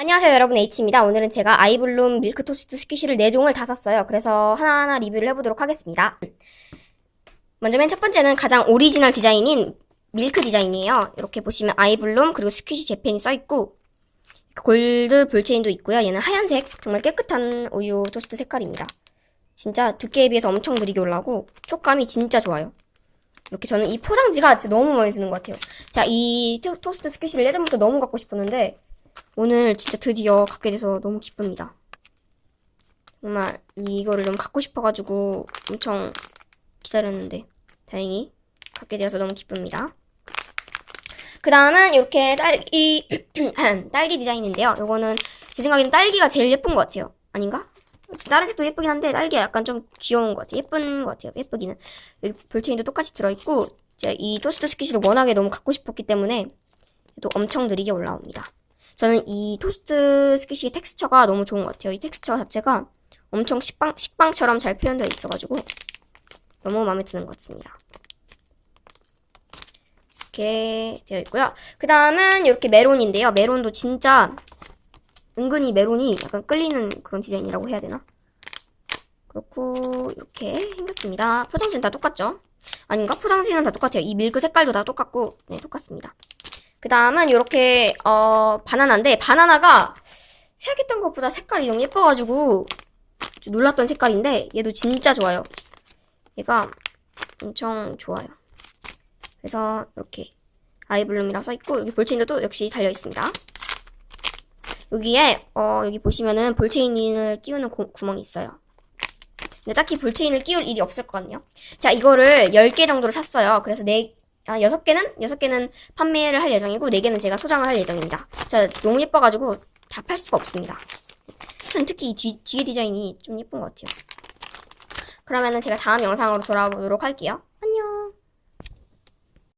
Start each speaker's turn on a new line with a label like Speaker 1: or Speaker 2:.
Speaker 1: 안녕하세요 여러분 H입니다. 오늘은 제가 아이블룸 밀크 토스트 스퀴시를 4종을 다 샀어요. 그래서 하나하나 리뷰를 해보도록 하겠습니다. 먼저 맨 첫 번째는 가장 오리지널 디자인인 밀크 디자인이에요. 이렇게 보시면 아이블룸 그리고 스퀴시 재팬이 써있고 골드 볼체인도 있고요. 얘는 하얀색 정말 깨끗한 우유 토스트 색깔입니다. 진짜 두께에 비해서 엄청 느리게 올라오고 촉감이 진짜 좋아요. 이렇게 저는 이 포장지가 진짜 너무 마음에 드는 것 같아요. 자, 이 토- 토스트 스퀴시를 예전부터 너무 갖고 싶었는데 오늘 진짜 드디어 갖게 돼서 너무 기쁩니다. 정말 이거를 너무 갖고 싶어가지고 엄청 기다렸는데 다행히 갖게 되어서 너무 기쁩니다. 그 다음은 이렇게 딸기 딸기 디자인인데요. 이거는 제 생각에는 딸기가 제일 예쁜 것 같아요. 아닌가? 다른 색도 예쁘긴 한데 딸기가 약간 좀 귀여운 것 같아요. 예쁜 것 같아요. 예쁘기는. 여기 볼체인도 똑같이 들어있고 이 토스트 스퀴시를 워낙에 너무 갖고 싶었기 때문에 또 엄청 느리게 올라옵니다. 저는 이 토스트 스퀴시 텍스처가 너무 좋은 것 같아요. 이 텍스처 자체가 엄청 식빵, 식빵처럼 잘 표현되어 있어가지고 너무 마음에 드는 것 같습니다. 이렇게 되어 있고요. 그 다음은 이렇게 메론인데요. 메론도 진짜 은근히 메론이 약간 끌리는 그런 디자인이라고 해야 되나? 그렇고 이렇게 생겼습니다. 포장지는 다 똑같죠? 아닌가? 포장지는 다 똑같아요. 이 밀크 색깔도 다 똑같고 네 똑같습니다. 그 다음은 이렇게 어 바나나인데 바나나가 생각했던 것보다 색깔이 너무 예뻐가지고 좀 놀랐던 색깔인데 얘도 진짜 좋아요. 얘가 엄청 좋아요. 그래서 이렇게 아이블룸이라 써있고 여기 볼체인도 또 역시 달려 있습니다. 여기에 어 여기 보시면은 볼체인을 끼우는 고- 구멍이 있어요. 근데 딱히 볼체인을 끼울 일이 없을 것 같네요. 자, 이거를 10개 정도를 샀어요. 그래서 네, 아, 6개는? 6개는 판매를 할 예정이고, 4개는 제가 소장을 할 예정입니다. 자, 너무 예뻐가지고 다 팔 수가 없습니다. 전 특히 이 뒤, 뒤에 디자인이 좀 예쁜 것 같아요. 그러면은 제가 다음 영상으로 돌아오도록 할게요.